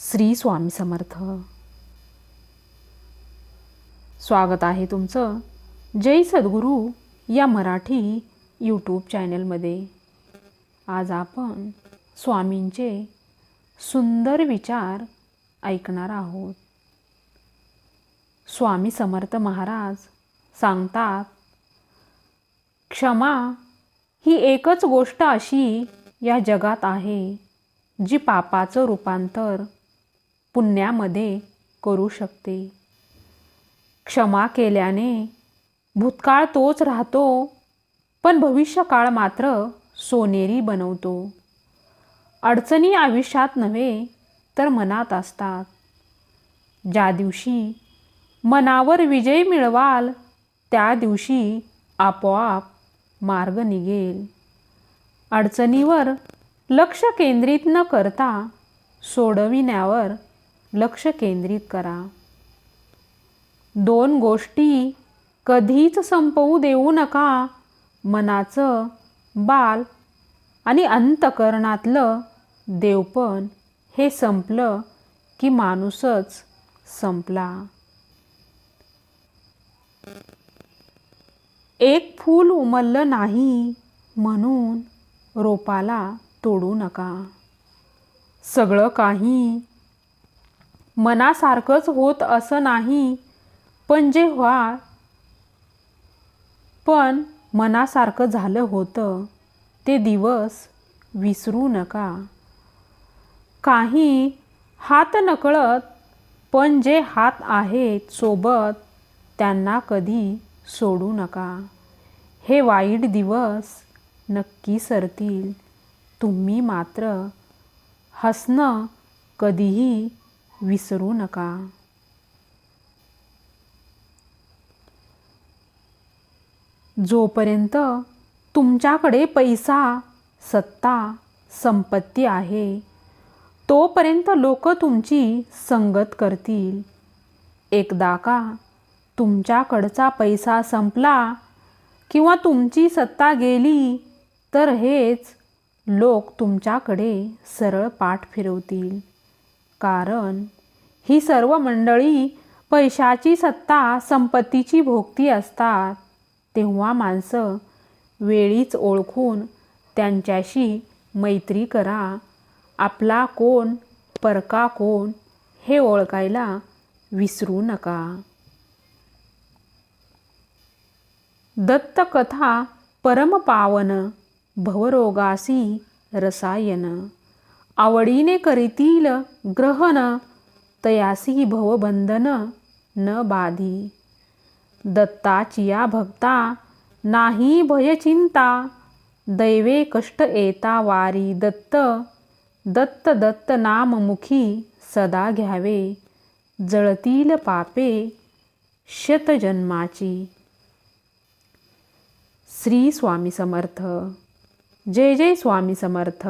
श्री स्वामी समर्थ. स्वागत आहे तुमचं जय सद्गुरू या मराठी यूट्यूब चॅनलमध्ये आज आपण स्वामींचे सुंदर विचार ऐकणार आहोत. स्वामी समर्थ महाराज सांगतात क्षमा ही एकच गोष्ट अशी या जगात आहे जी पापाचं रूपांतर पुण्यामध्ये करू शकते. क्षमा केल्याने भूतकाळ तोच राहतो पण भविष्यकाळ मात्र सोनेरी बनवतो. अडचणी आयुष्यात नव्हे तर मनात असतात. ज्या दिवशी मनावर विजय मिळवाल त्या दिवशी आपोआप मार्ग निघेल. अडचणीवर लक्ष केंद्रित न करता सोडविण्यावर लक्ष केंद्रित करा. दोन गोष्टी कधीच संपवू देऊ नका. मनाचं बाल आणि अंतकरणातलं देवपण हे संपलं की माणूसच संपला. एक फूल उमललं नाही म्हणून रोपाला तोडू नका. सगळं काही मनासारखंच होत असं नाही. पण जे व्हा पण मनासारखं झालं होतं ते दिवस विसरू नका. काही हात नकळत पण जे हात आहेत सोबत त्यांना कधी सोडू नका. हे वाईट दिवस नक्की सरतील. तुम्ही मात्र हसणं कधीही विसरू नका. जोपर्यंत तुमच्याकडे पैसा सत्ता संपत्ती आहे तोपर्यंत लोक तुमची संगत करतील. एकदा का तुमच्याकडचा पैसा संपला किंवा तुमची सत्ता गेली तर हेच लोक तुमच्याकडे सरळ पाठ फिरवतील. कारण ही सर्व मंडळी पैशाची सत्ता संपत्तीची भोगती असतात. तेव्हा माणसं वेळीच ओळखून त्यांच्याशी मैत्री करा. आपला कोण परका कोण हे ओळखायला विसरू नका. दत्तकथा परमपावन भवरोगासी रसायन. आवडीने करीतील ग्रहण तयासी भवबंधन न बाधी. दत्ताचिया भक्ता नाही भयचिंता दैवे कष्ट येता वारी दत्त दत्त दत्त नाममुखी सदा घ्यावे. जळतील पापे शतजन्माची श्री स्वामी समर्थ. जय जय स्वामी समर्थ.